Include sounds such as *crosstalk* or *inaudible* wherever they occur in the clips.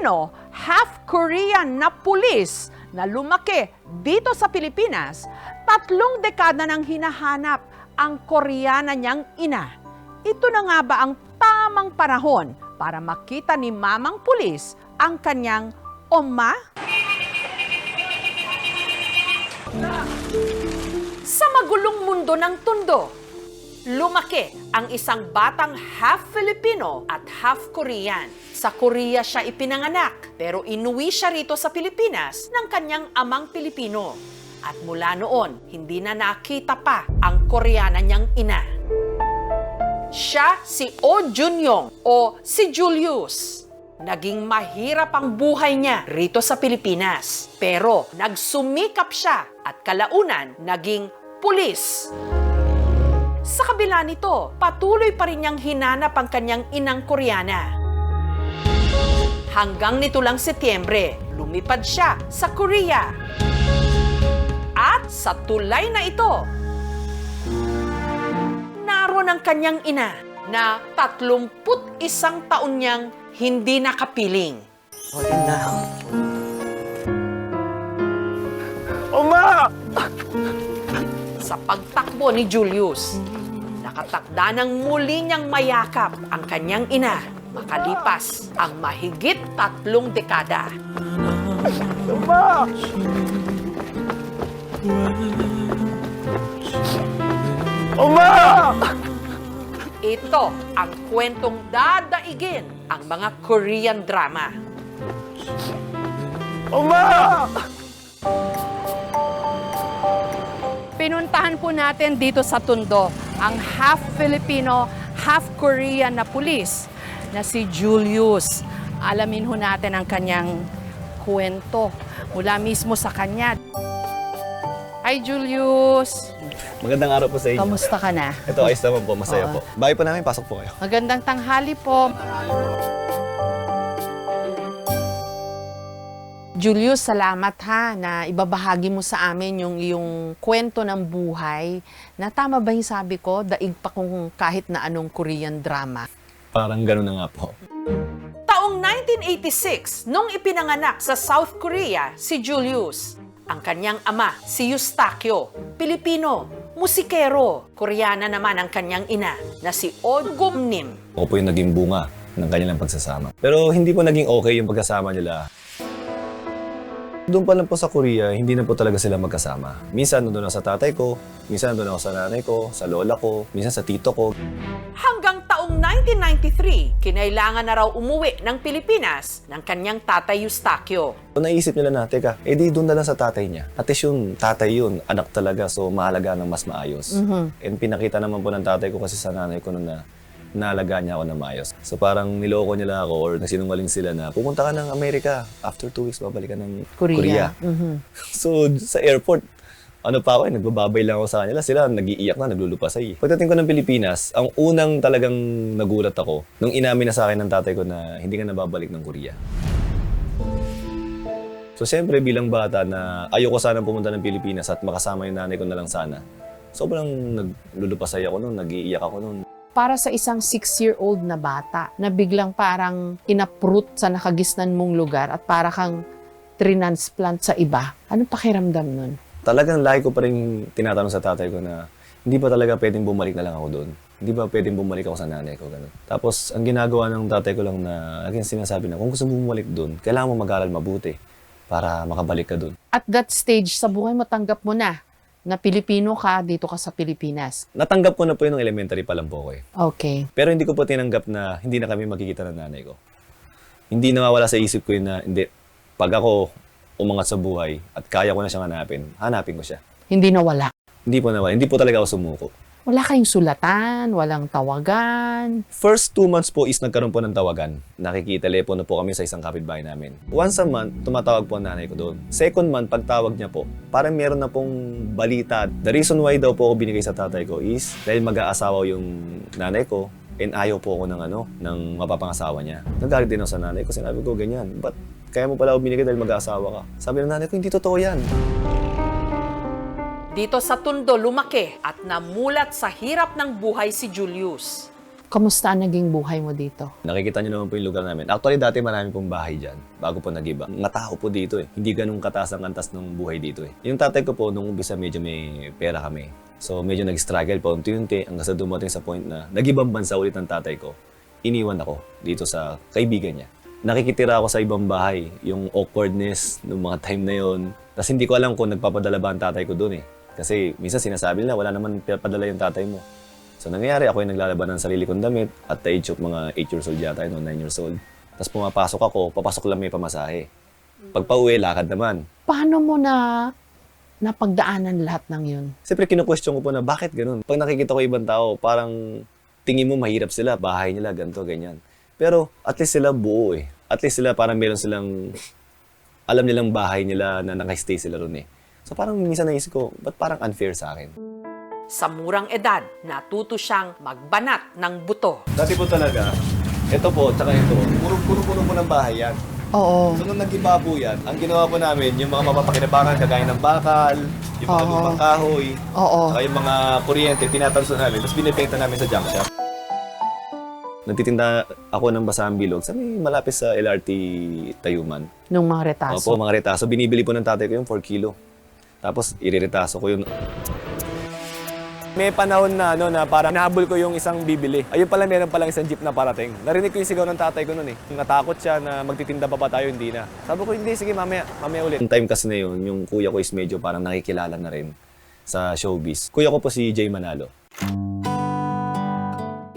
Filipino, half Korean na pulis na lumaki dito sa Pilipinas, tatlong dekada nang hinahanap ang Koreana niyang ina. Ito na nga ba ang tamang panahon para makita ni mamang pulis ang kanyang oma? Sa magulong mundo ng tundo, lumaki ang isang batang half Filipino at half Korean. Sa Korea siya ipinanganak, pero inuwi siya rito sa Pilipinas ng kanyang amang Pilipino. At mula noon, hindi na nakita pa ang Koreana niyang ina. Siya si Oh Junyong o si Julius. Naging mahirap ang buhay niya rito sa Pilipinas. Pero nagsumikap siya at kalaunan naging pulis. Sa kabila nito, patuloy pa rin niyang hinanap ang kanyang inang Koreana. Hanggang nito lang Setyembre, lumipad siya sa Korea. At sa tulay na ito, naroon ang kanyang ina na 31 taon niyang hindi nakapiling. Oma! Sa pagtakbo ni Julius, nakatakda ng muli niyang mayakap ang kanyang ina makalipas ang mahigit tatlong dekada. Oma! Oma! Ito ang kwentong dadaigin ang mga Korean drama. Oma! Pinuntahan po natin dito sa Tundo ang half Filipino, half Korean na pulis na si Julius. Alamin ho natin ang kanyang kwento mula mismo sa kanya. Hi Julius! Magandang araw po sa inyo. Kamusta ka na? Ito, ayos naman po. Masaya Oo. po. Bahay po namin, pasok po kayo. Magandang tanghali po. Julius, salamat ha na ibabahagi mo sa amin yung yung kwento ng buhay na tama ba yung sabi ko, daig pa kung kahit na anong Korean drama. Parang gano'n na nga po. Taong 1986, nung ipinanganak sa South Korea si Julius, ang kanyang ama si Eustaquio, Pilipino, musikero, Koreana naman ang kanyang ina na si Oh Gumnim. Ako po yung naging bunga ng kanilang pagsasama. Pero hindi po naging okay yung pagkasama nila. Doon pa lang po sa Korea, hindi na po talaga sila magkasama. Minsan nandun ako sa tatay ko, minsan nandun ako sa nanay ko, sa lola ko, minsan sa tito ko. Hanggang taong 1993, kinailangan na raw umuwi ng Pilipinas ng kanyang tatay Eustaquio. So naisip nila na, teka, edi doon na lang sa tatay niya. At least yung tatay yun, anak talaga, so mahalaga ng mas maayos. And pinakita naman po ng tatay ko kasi sa nanay ko noon na naalagaan niya ako na maayos. So parang niloko nila ako or nagsinungaling sila na pupunta ka ng Amerika. After two weeks, babalik ka ng Korea. *laughs* so sa airport, ano pa ako, eh, nagbababay lang ako sa kanila. Sila nag-iiyak na, naglulupasay. Pagdating ko ng Pilipinas, ang unang talagang nagulat ako, nung inamin na sa akin ng tatay ko na hindi ka nababalik ng Korea. So siyempre bilang bata na ayoko sana pumunta ng Pilipinas at makasama yung nanay ko na lang sana. Sobrang naglulupasay ako noon, nag-iiyak ako noon. Para sa isang six-year-old na bata na biglang parang inaprut sa nakagisnan mong lugar at para kang transplant sa iba, anong pakiramdam nun? Talagang lagi ko pa rin tinatanong sa tatay ko na hindi ba talaga pwedeng bumalik na lang ako doon? Hindi ba pwedeng bumalik ako sa nanay ko? Ganun. Tapos ang ginagawa ng tatay ko lang na laging sinasabi na kung gusto mo bumalik doon, kailangan mo mag-aral mabuti para makabalik ka doon. At that stage sa buhay mo, tanggap mo na na Pilipino ka, dito ka sa Pilipinas. Natanggap ko na po yun nung elementary pa lang po ko eh. Okay. Pero hindi ko po tinanggap na hindi na kami makikita ng nanay ko. Hindi nawawala sa isip ko yun na hindi, pag ako umangat sa buhay at kaya ko na siyang hanapin, hanapin ko siya. Hindi nawala. Hindi po nawala, hindi po talaga ako sumuko. Wala kayong sulatan, walang tawagan. First two months po is nagkaroon po ng tawagan. Nakikitelepono po kami sa isang kapitbahay namin. Once a month, tumatawag po ang nanay ko doon. Second month, pagtawag niya po, parang meron na pong balita. The reason why daw po ako binigay sa tatay ko is dahil mag-aasawa yung nanay ko and ayaw po ako ng ano, ng mapapangasawa niya. Nagalit din ako sa nanay ko. Sinabi ko, ganyan. But kaya mo pala ako binigay dahil mag-aasawa ka. Sabi ng nanay ko, hindi totoo yan. Dito sa Tundo lumaki at namulat sa hirap ng buhay si Julius. Kamusta ang naging buhay mo dito? Nakikita niyo naman po yung lugar namin. Actually, dati marami pong bahay dyan, bago po nag-iba. Mga tao po dito eh. Hindi ganun katas ang kantas ng buhay dito eh. Yung tatay ko po, nung umpisa medyo may pera kami. So medyo nag-struggle po unti-unti hanggang sa dumating sa point na nag-ibang bansa ulit ang tatay ko. Iniwan ako dito sa kaibigan niya. Nakikitira ako sa ibang bahay, yung awkwardness ng mga time na yon. Tapos hindi ko alam kung nagpapadala ba ang tatay ko doon eh. Kasi minsan sinasabi nila, wala naman padala yung tatay mo. So nangyayari, ako yung naglalaban ng sarili kong damit at the age of mga 8 years old yata, yun, 9 years old. Tapos pumapasok ako, papasok lang may pamasahe. Pag pauwi, lakad naman. Paano mo na napagdaanan lahat ng yun? Siyempre, kinu-question ko po na bakit ganun? Pag nakikita ko ibang tao, parang tingin mo mahirap sila, bahay nila, ganito, ganyan. Pero at least sila buo eh. At least sila parang meron silang, alam nilang bahay nila na nakastay sila ron eh. So parang minsan naisip ko, ba't parang unfair sa akin? Sa murang edad, natuto siyang magbanat ng buto. Dati po talaga, ito po, tsaka ito, puro-puro po ng bahay yan. Oo. So nung nag-iba po yan, ang ginawa po namin, yung mga mapapakinabangan kagaya ng bakal, yung mga Oo. lumang kahoy, Oo. saka yung mga kuryente, tinatanso namin, tapos binibenta namin sa junk shop. Nagtitinda ako ng basahang bilog sa may malapit sa LRT Tayuman. Nung mga retaso. Opo, mga retaso. Binibili po ng tatay ko yung 4 kilo. Tapos iriretaso ko yun. May panahon na ano na parang nahabol ko yung isang bibili. Ayun pala meron palang isang jeep na parating. Narinig ko yung sigaw ng tatay ko noon eh. Natakot siya na magtitinda pa ba tayo, hindi na. Sabi ko, hindi, sige mamaya, mamaya ulit. Yung time kasi na yun, yung kuya ko is medyo parang nakikilala na rin sa showbiz. Kuya ko po si Jay Manalo.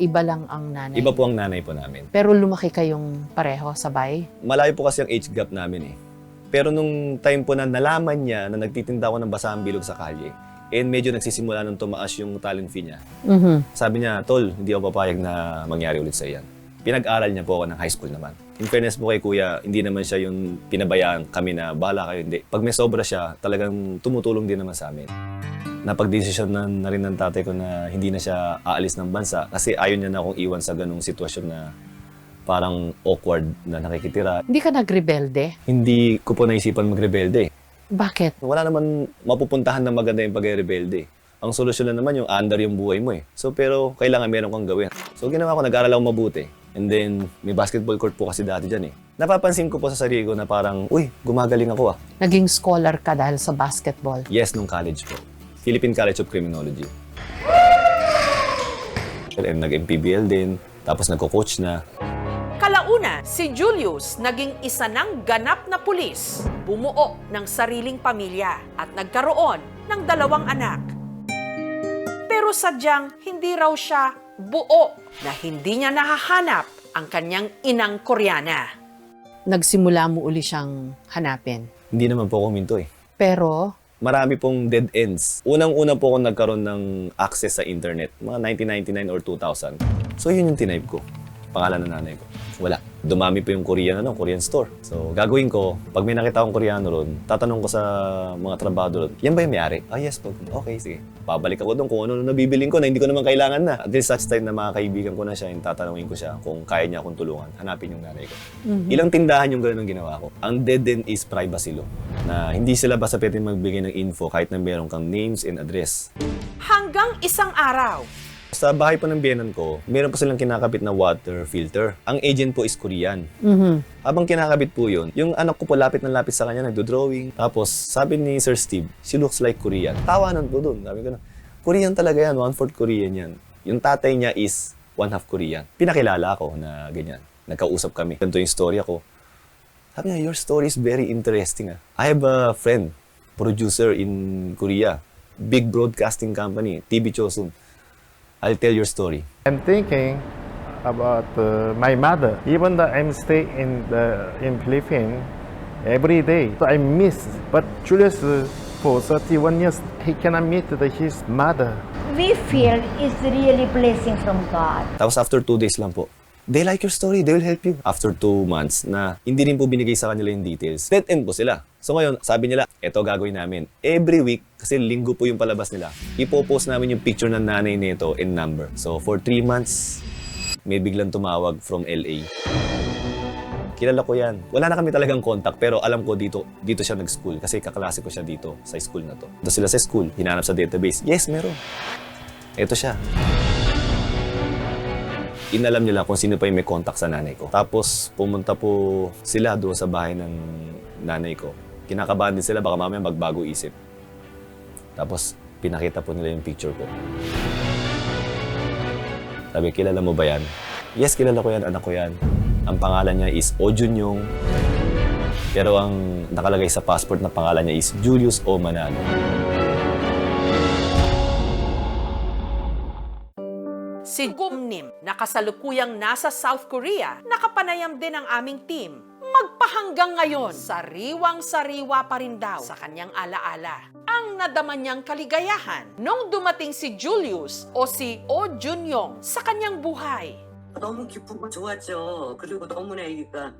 Iba lang ang nanay. Iba po ang nanay po namin. Pero lumaki kayong pareho, sabay? Malayo po kasi ang age gap namin eh. Pero nung time po na nalaman niya na nagtitinda ako ng basahang bilog sa kalye, and medyo nagsisimula nung tumaas yung talent fee niya. Mhm. Sabi niya, Tol, hindi ako papayag na mangyari ulit sa yan. Pinag-aral niya po ako ng high school naman. In fairness po kay kuya, hindi naman siya yung pinabayaan kami na bala kayo, hindi. Pag may sobra siya, talagang tumutulong din naman sa amin. Napag-desisyon na, na rin ng tatay ko na hindi na siya aalis ng bansa kasi ayaw niya na akong iwan sa ganung sitwasyon na parang awkward na nakikitira. Hindi ka nagrebelde? Hindi ko po naisipan magrebelde. Bakit? Wala naman mapupuntahan na maganda yung pag-rebelde. Ang solusyon na naman yung under yung buhay mo eh. So pero kailangan meron kang gawin. So ginawa ko, nag-aral ako mabuti. And then may basketball court po kasi dati dyan eh. Napapansin ko po sa sarili ko na parang, uy, gumagaling ako ah. Naging scholar ka dahil sa basketball. Yes, nung college po. Philippine College of Criminology. And nag-MPBL din. Tapos nagko-coach na. Kalauna, si Julius naging isa ng ganap na pulis, bumuo ng sariling pamilya at nagkaroon ng dalawang anak. Pero sadyang hindi raw siya buo na hindi niya nahahanap ang kanyang inang Koreana. Nagsimula mo uli siyang hanapin. Hindi naman po ako minto eh. Pero, marami pong dead ends. Unang-una po ako nagkaroon ng access sa internet, mga 1999 or 2000. So yun yung tinype ko. Pangalan ng nanay ko. Wala. Dumami po yung Korean, ano, Korean store. So gagawin ko, pag may nakita akong Koreano ron, tatanong ko sa mga trabado ron, yan ba yung may-ari? Ah, yes po. Okay, sige. Pabalik ako doon kung ano na nabibiling ko na hindi ko naman kailangan na. At least such time na mga kaibigan ko na siya, yung tatanungin ko siya kung kaya niya akong tulungan. Hanapin yung nanay ko. Ilang tindahan yung gano'n ang ginawa ko. Ang dead end is privacy law. Na hindi sila basta pwede magbigay ng info kahit na meron kang names and address. Hanggang isang araw, Sa bahay po ng biyenan ko, meron po silang kinakabit na water filter. Ang agent po is Korean. mhm. Habang kinakabit po yun, yung anak ko po lapit na lapit sa kanya, nagdo-drawing. Tapos sabi ni Sir Steve, she looks like Korean. Tawanan po doon. Sabi ko na, Korean talaga yan, one-fourth Korean yan. Yung tatay niya is one-half Korean. Pinakilala ako na ganyan. Nagkausap kami. Ganito yung story ako. Sabi niya, your story is very interesting. Ah. I have a friend, producer in Korea. Big broadcasting company, TV Chosun. I'll tell your story. I'm thinking about uh, my mother. Even though I'm stay in the in Philippines every day, so I miss. But Julius, uh, for 31 years, he cannot meet the, his mother. we feel is really blessing from God. Tapos after two days lang po, they like your story, they will help you. After two months na hindi rin po binigay sa kanila yung details, dead end po sila. So ngayon, sabi nila, eto gagawin namin. Every week, kasi linggo po yung palabas nila, ipopost namin yung picture ng nanay nito and number. So for three months, may biglang tumawag from LA. Kilala ko yan. Wala na kami talagang contact pero alam ko dito dito siya nag-school kasi kaklase ko siya dito sa school na to. Doon sila sa school, hinanap sa database. Yes, meron. Ito siya. inalam nila kung sino pa yung may contact sa nanay ko. Tapos pumunta po sila doon sa bahay ng nanay ko. Kinakabahan din sila baka mamaya magbago isip. Tapos pinakita po nila yung picture ko. Sabi, kilala mo ba yan? Yes, kilala ko yan, anak ko yan. Ang pangalan niya is O Junyong. Pero ang nakalagay sa passport na pangalan niya is Julius O Manalo. Si Gumnim, na kasalukuyang nasa South Korea, nakapanayam din ang aming team. Magpahanggang ngayon, sariwang-sariwa pa rin daw sa kanyang alaala. Ang nadama niyang kaligayahan nung dumating si Julius o si O Junyong sa kanyang buhay. 너무 기쁘고 좋았죠. 그리고 너무나 애기가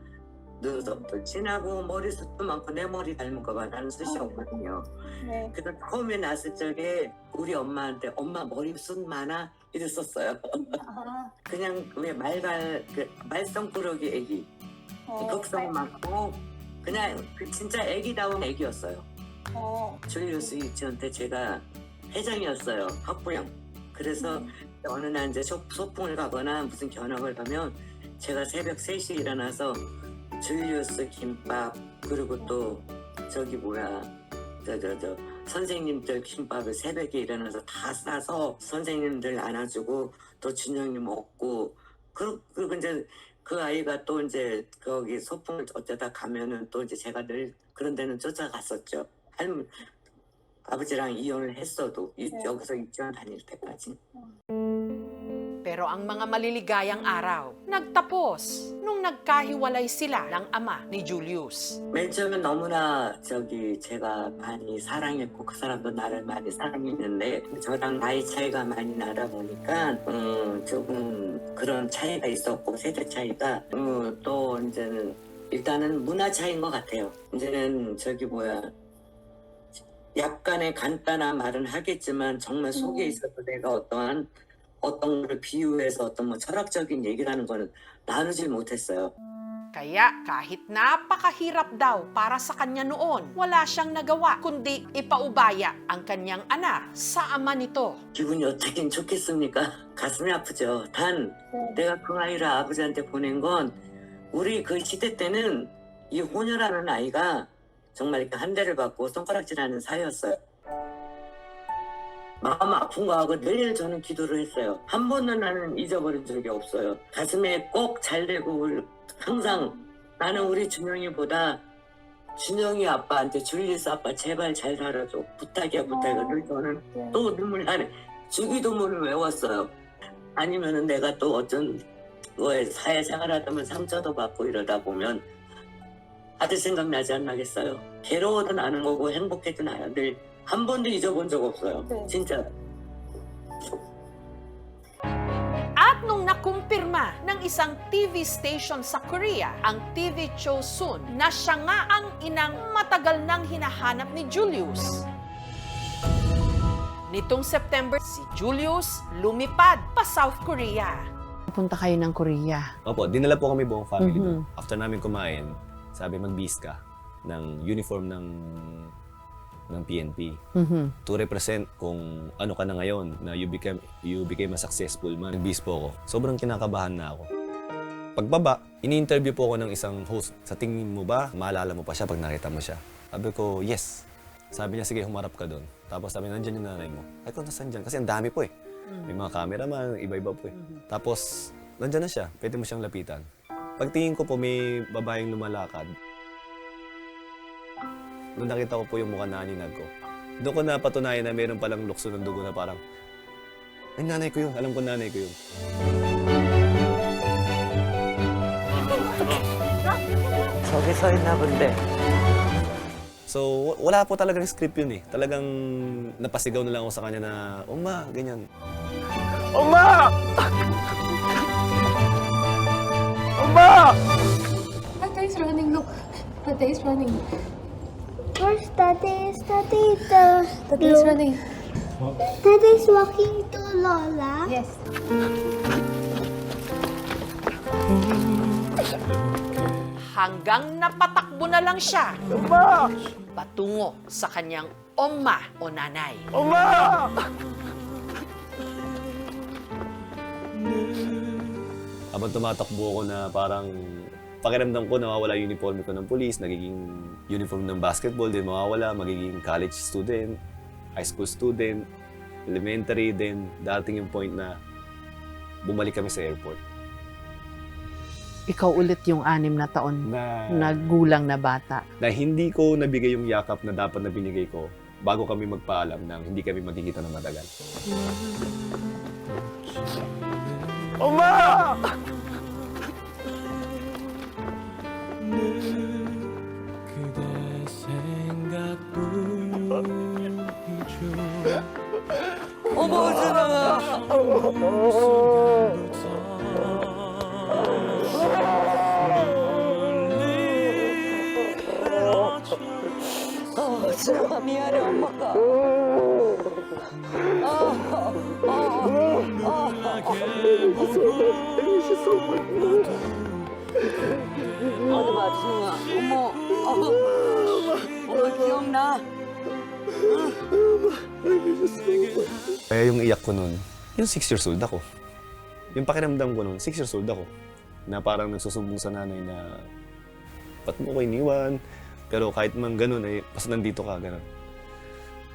눈썹도 진하고 머리숱도 많고 내 머리 닮은 거 봐. 나는 숱이 없거든요. 네. 그래서 처음에 낳았을 적에 우리 엄마한테 엄마 머리숱 많아 이랬었어요. 아, 그냥 왜 말발 그 말썽꾸러기 애기 어, 독성 많고 그냥 그 진짜 애기다운 애기였어요. 어, 줄리우스 유치원 때 제가 회장이었어요. 학부형. 그래서 어느 날 이제 소, 소풍을 가거나 무슨 견학을 가면 제가 새벽 3시에 일어나서 줄리우스 김밥 그리고 또 저기 뭐야 저 저 저 선생님들 김밥을 새벽에 일어나서 다 싸서 선생님들 안아주고 또 준영이 먹고 그, 그리고 이제 그 아이가 또 이제 거기 소풍을 어쩌다 가면은 또 이제 제가 늘 그런 데는 쫓아갔었죠. 할머니 아버지랑 이혼을 했어도 이- 네. 여기서 유치원 다닐 때까지. Pero ang mga maliligayang araw, nagtapos nung nagkahiwalay sila ng ama ni Julius. 맨 처음에 너무나 저기 제가 많이 사랑했고 그 사람도 나를 많이 사랑했는데 저랑 나이 차이가 많이 나다 보니까 음, 조금 그런 차이가 있었고 세대 차이가 음, 또 이제는 일단은 문화 차이인 것 같아요. 이제는 저기 뭐야 약간의 간단한 말은 하겠지만 정말 속에 음. 있어서 내가 어떠한 어떤 거를 비유해서 어떤 뭐 철학적인 얘기라는 거는 나누질 못했어요. Kaya kahit napakahirap daw para sa kanya noon, wala siyang nagawa kundi ipaubaya ang kanyang anak sa ama nito. 기분이 어떻긴 좋겠습니까? 가슴이 아프죠. 단 네. 내가 그 아이를 아버지한테 보낸 건 우리 그 시대 때는 이 호녀라는 아이가 정말 이렇게 한 대를 받고 손가락질하는 사이였어요. 마음 아픈 거 하고 늘 저는 기도를 했어요. 한 번도 나는 잊어버린 적이 없어요. 가슴에 꼭 잘 되고 울- 항상 나는 우리 준영이보다 준영이 아빠한테 줄리스 아빠 제발 잘 살아줘 부탁이야 부탁이야 늘 저는 네. 또 눈물 나네. 주기도문을 외웠어요. 아니면은 내가 또 어떤 거에 사회생활 하다 보면 상처도 받고 이러다 보면 아들 생각나지 않나겠어요. 괴로워도 나는 거고 행복해도 나요. 늘 한 번도 잊어본 적 없어요. 네. 진짜. At nung nakumpirma ng isang TV station sa Korea, ang TV Chosun, na siya nga ang inang matagal nang hinahanap ni Julius. Nitong September, si Julius lumipad pa South Korea. Punta kayo ng Korea. Opo, dinala po kami buong family Mhm. doon. After namin kumain, sabi mag-bis ka ng uniform ng ng PNP Mhm. to represent kung ano ka na ngayon na you became you became a successful man. Nag-bis po ako. Sobrang kinakabahan na ako. Pagbaba, ini-interview po ako ng isang host. Sa tingin mo ba, maalala mo pa siya pag nakita mo siya? Sabi ko, yes. Sabi niya, sige, humarap ka doon. Tapos sabi, nandyan yung nanay mo. Ay, kung nasan dyan? Kasi ang dami po eh. May mga cameraman, iba-iba po eh. Tapos, nandyan na siya. Pwede mo siyang lapitan. Pagtingin ko po, may babaeng lumalakad Nung nakita ko po yung mukha na ninag ko, doon ko napatunayan na meron palang lukso ng dugo na parang, ay nanay ko yun, alam ko nanay ko yun. 저기 서 있나 본데. So, wa- wala po talagang script yun eh. Talagang napasigaw na lang ako sa kanya na, Uma, ganyan. Tata is running, look. Tata is running. Where's Daddy? Is Daddy the Tata is running. Daddy's walking to Lola? Yes. Hanggang napatakbo na lang siya. Patungo sa kanyang oma o nanay. Habang tumatakbo ako na parang pakiramdam ko nawawala yung uniform ko ng police, nagiging uniform ng basketball din mawawala, magiging college student, high school student, elementary din. Dating yung point na bumalik kami sa airport. Ikaw ulit yung anim na taon Na, na gulang na bata. na hindi ko nabigay yung yakap na dapat na binigay ko bago kami magpaalam na hindi kami magkikita ng matagal. 어 애용 이약군은 Yung 6 years old ako. Yung pakiramdam ko nung 6 years old ako, na parang nagsusumbong sa nanay na ba't mo ko iniwan? Pero kahit man ganun, eh, basta nandito ka, ganun.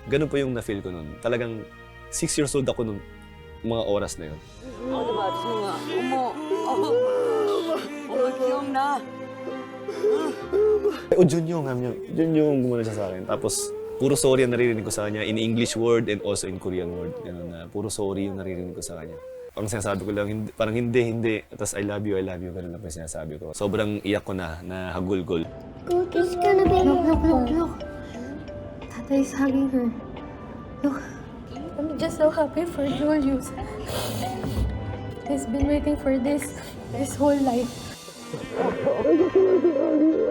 Ganun po yung na-feel ko nun. Talagang 6 years old ako nung mga oras na yun. Oo, diba? Gusto nga. Umo. Umagiyong na. O, Jun yung, Ham yung. Gumana siya sa akin. Tapos, puro sorry ang naririnig ko sa kanya in English word and also in Korean word. Ganun na, puro sorry yung naririnig ko sa kanya. Ang sinasabi ko lang, hindi, parang hindi, hindi. Tapos, I love you, I love you. Ganun lang yung sinasabi ko. Sobrang iyak ko na, na hagulgol. Cookie's gonna be Look, look, look, look. Tata is hugging her. Look. I'm just so happy for Julius. He's been waiting for this his whole life. *laughs*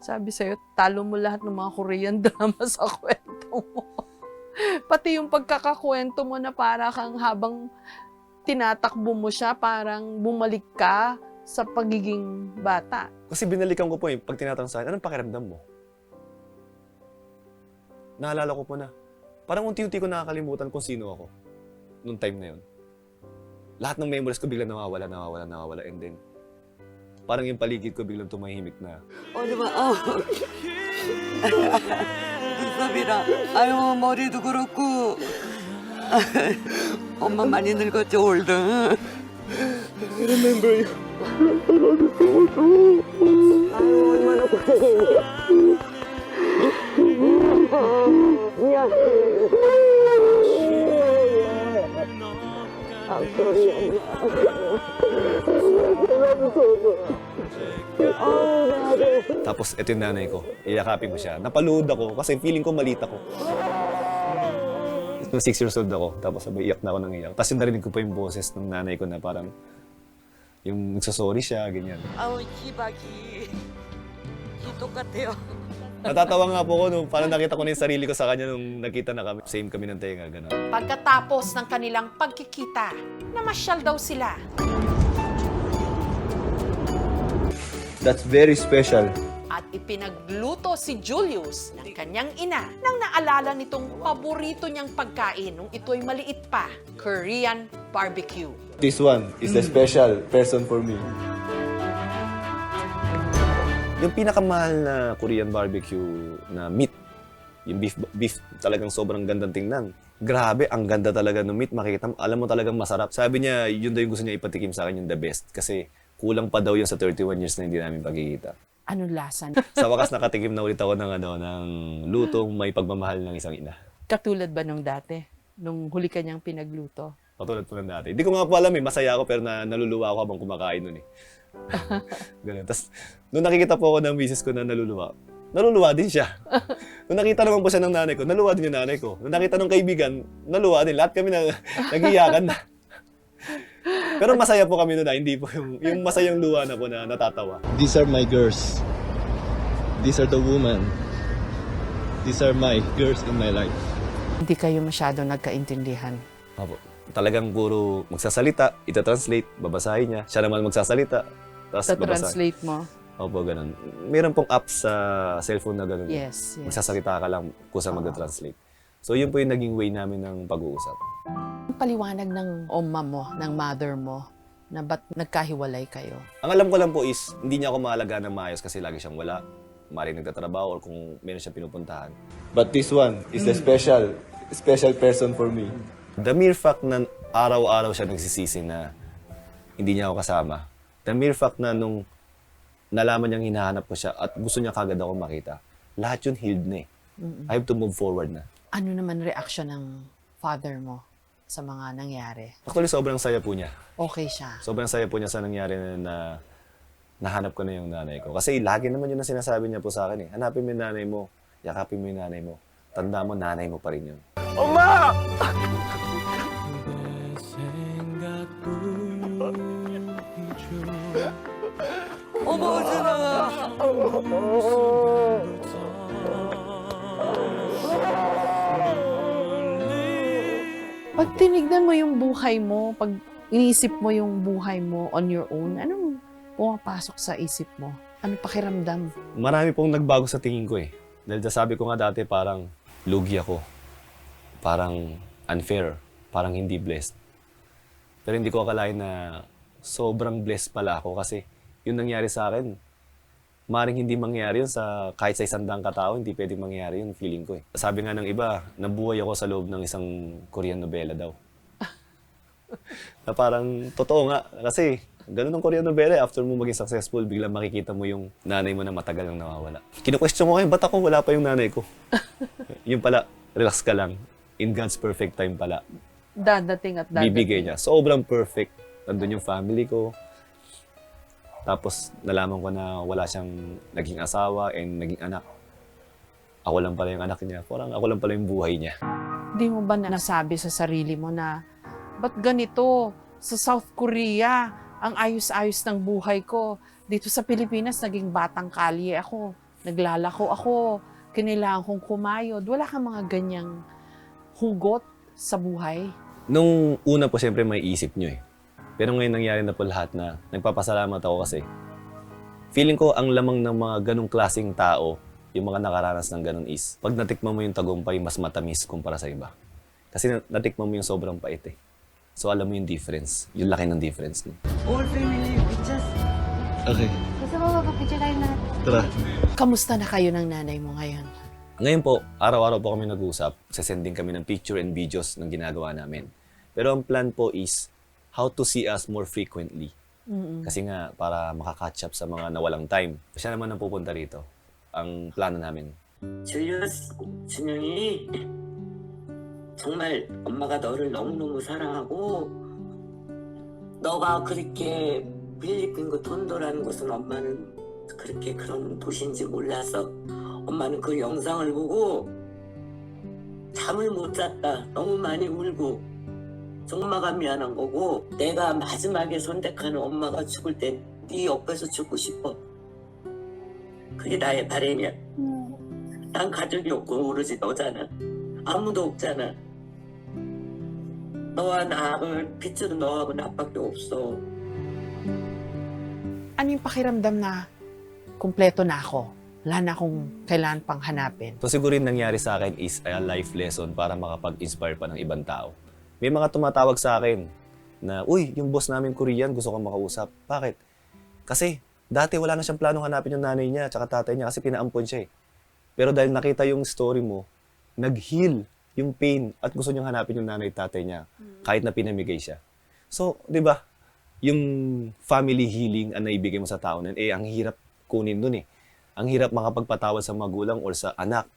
Sabi sa'yo, talo mo lahat ng mga Korean *laughs* drama sa kwento mo. Pati yung pagkakakwento mo na para kang habang tinatakbo mo siya parang bumalik ka sa pagiging bata. Kasi binalikan ko po eh, pag tinatanong sa anong pakiramdam mo? Naalala ko po na, parang unti-unti ko nakakalimutan kung sino ako nung time na yun. Lahat ng memories ko biglang nawawala, nawawala, nawawala, and then parang yung paligid ko biglang tumahimik na. O, di? Oh. *laughs* Sabi na, ayaw mo mori duguro ko. *laughs* 엄마 많이 늙었지 올드 Tapos, ito yung nanay ko. Iyakapin ko siya. Napaluhod ako kasi feeling ko malita ko. Nung 6 years old ako, tapos sabay iyak na ako nang iyak. Tapos yung narinig ko pa yung boses ng nanay ko na parang, yung nagsasorry siya, ganyan. Aoy, kibagi. Hito ka teo. Natatawa nga po ko nung parang nakita ko na yung sarili ko sa kanya nung nakita na kami. Same kami ng tenga, gano'n. Pagkatapos ng kanilang pagkikita, namasyal daw sila. That's very special. At ipinagluto si Julius ng kanyang ina nang naalala nitong paborito niyang pagkain nung ito'y maliit pa, Korean barbecue. This one is the special person for me. Yung pinakamahal na Korean barbecue na meat, yung beef, beef talagang sobrang gandang tingnan. Grabe, ang ganda talaga ng meat. Makikita mo, alam mo talagang masarap. Sabi niya, yun daw yung gusto niya ipatikim sa akin yung the best. Kasi kulang pa daw yun sa 31 years na hindi namin pagkikita. Anong lasa? Sa wakas nakatikim na ulit ako ng, ano, ng lutong may pagmamahal ng isang ina. Katulad ba nung dati? Nung huli ka niyang pinagluto? Patulad po ng dati. Hindi ko nga po alam eh, masaya ako pero na, naluluwa ako habang kumakain nun eh. *laughs* Ganun. Tapos, nung nakikita po ako ng misis ko na naluluwa, naluluwa din siya. nung nakita naman po siya ng nanay ko, naluwa din yung nanay ko. Nung nakita ng kaibigan, naluwa din. Lahat kami na nagiyakan na. Pero masaya po kami noon na, hindi po yung, yung masayang luwa na po na natatawa. These are my girls. These are the women. These are my girls in my life. Hindi kayo masyado nagkaintindihan. Opo. Talagang puro magsasalita, ita-translate, babasahin niya. Siya naman magsasalita, tapos Sa babasahin. translate mo. Opo, ganun. Meron pong app sa cellphone na ganun. Yes, yes. Magsasalita ka lang kung saan mag-translate. So, yun po yung naging way namin ng pag-uusap. Ang paliwanag ng oma mo, ng mother mo, na ba't nagkahiwalay kayo? Ang alam ko lang po is, hindi niya ako maalaga ng maayos kasi lagi siyang wala. Maring nagtatrabaho or kung meron siyang pinupuntahan. But this one is a special, special person for me. The mere fact na araw-araw siya nagsisisi na hindi niya ako kasama. The mere fact na nung nalaman niyang hinahanap ko siya at gusto niya kagad ako makita, lahat yun healed na eh. I have to move forward na. Ano naman reaction ng father mo sa mga nangyari? Actually, sobrang saya po niya. Okay siya. Sobrang saya po niya sa nangyari na, na nahanap ko na yung nanay ko. Kasi lagi naman yun ang sinasabi niya po sa akin eh. Hanapin mo yung nanay mo. Yakapin mo yung nanay mo. Tanda mo, nanay mo pa rin yun. *laughs* Pag tinignan mo yung buhay mo, pag iniisip mo yung buhay mo on your own, anong pumapasok sa isip mo? Ano pakiramdam? Marami pong nagbago sa tingin ko eh. Dahil sabi ko nga dati parang lugi ako. Parang unfair. Parang hindi blessed. Pero hindi ko akalain na sobrang blessed pala ako kasi yun nangyari sa akin. Maring hindi mangyari yun sa kahit sa isang daang katao, hindi pwede mangyari yun, feeling ko eh. Sabi nga ng iba, nabuhay ako sa loob ng isang Korean novela daw. *laughs* na parang totoo nga. Kasi ganun ang Korean novela. eh. After mo maging successful, biglang makikita mo yung nanay mo na matagal nang nawawala. Kino-question ko ngayon, ba't ako wala pa yung nanay ko? *laughs* yun pala, relax ka lang. In God's perfect time pala, Dadating at dadating. bibigay niya. Sobrang perfect. Nandun yung family ko. Tapos nalaman ko na wala siyang naging asawa and naging anak. Ako lang pala yung anak niya. Parang ako lang pala yung buhay niya. Di mo ba nasabi sa sarili mo na, ba't ganito? Sa South Korea, ang ayos-ayos ng buhay ko. Dito sa Pilipinas, naging batang kalye ako. Naglalako ako. Kinailangan kong kumayod. Wala kang mga ganyang hugot sa buhay. Nung una po, siyempre may isip nyo eh. Pero ngayon nangyari na po lahat na nagpapasalamat ako kasi feeling ko ang lamang ng mga ganong klaseng tao, yung mga nakaranas ng ganon is, pag natikman mo yung tagumpay, mas matamis kumpara sa iba. Kasi na- natikman mo yung sobrang pait eh. So alam mo yung difference, yung laki ng difference. No? All family pictures. Okay, Gusto mo magpa-picture tayo na? tara. Kamusta na kayo ng nanay mo ngayon? Ngayon po, araw-araw po kami nag-usap. Sasending kami ng picture and videos ng ginagawa namin. Pero ang plan po is how to see us more frequently. Kasi nga, para makakatch up sa mga nawalang time. Siya naman ang pupunta rito. Ang plano namin. 줄리어스, 준영이 정말 엄마가 너를 너무너무 사랑하고 너가 그렇게 필리핀 그 톤도라는 곳은 엄마는 그렇게 그런 도시인지 몰라서 엄마는 그 영상을 보고 잠을 못 잤다. 너무 많이 울고 엄마가 미안한 거고 내가 마지막에 선택하는 엄마가 죽을 때네 옆에서 죽고 싶어. 그게 나의 바람이야. 난 가족이 없고 오로지 너잖아. 아무도 없잖아. 너와 나를 빛으로 너하고 나밖에 없어. Ano yung pakiramdam na kumpleto na ako? Wala na akong kailangan pang hanapin. So siguro yung nangyari sa akin is a life lesson para makapag-inspire pa ng ibang tao. May mga tumatawag sa akin na, Uy, yung boss namin Korean, gusto kong makausap. Bakit? Kasi dati wala na siyang planong hanapin yung nanay niya at tatay niya kasi pinaampon siya eh. Pero dahil nakita yung story mo, nag-heal yung pain at gusto niyang hanapin yung nanay at tatay niya kahit na pinamigay siya. So, di ba, yung family healing ang naibigay mo sa tao nun, eh, ang hirap kunin nun eh. Ang hirap makapagpatawad sa magulang or sa anak.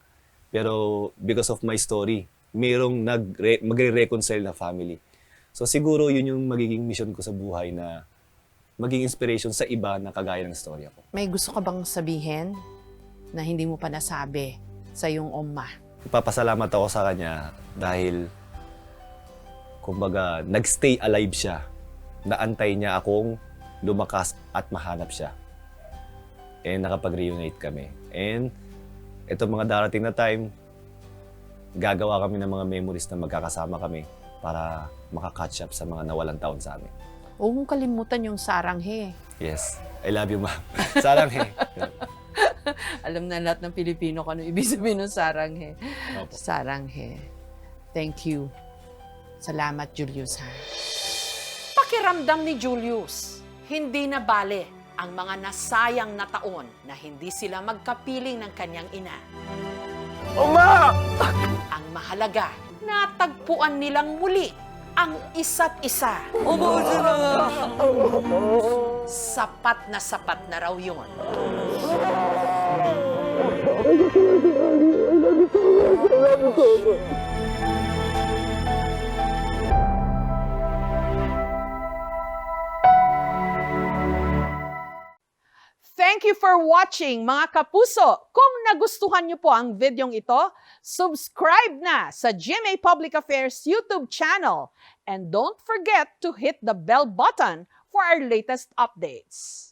Pero because of my story, merong nag magre-reconcile na family. So siguro yun yung magiging mission ko sa buhay na maging inspiration sa iba na kagaya ng storya ko. May gusto ka bang sabihin na hindi mo pa nasabi sa iyong oma? Ipapasalamat ako sa kanya dahil kumbaga nagstay alive siya. Naantay niya akong lumakas at mahanap siya. And nakapag-reunite kami. And ito mga darating na time, gagawa kami ng mga memories na magkakasama kami para makakatch up sa mga nawalang taon sa amin. Huwag mong kalimutan yung saranghe. Yes. I love you, ma'am. *laughs* Sarang he. *laughs* Alam na lahat ng Pilipino kung ano ibig sabihin ng saranghe. Opo. Saranghe. Thank you. Salamat, Julius. Ha? Pakiramdam ni Julius, hindi na bale ang mga nasayang na taon na hindi sila magkapiling ng kanyang ina. Oma! Ang mahalaga, natagpuan nilang muli ang isa't isa. Sapat na sapat na raw yun. Thank you for watching mga kapuso. Kung nagustuhan niyo po ang videong ito, subscribe na sa GMA Public Affairs YouTube channel. And don't forget to hit the bell button for our latest updates.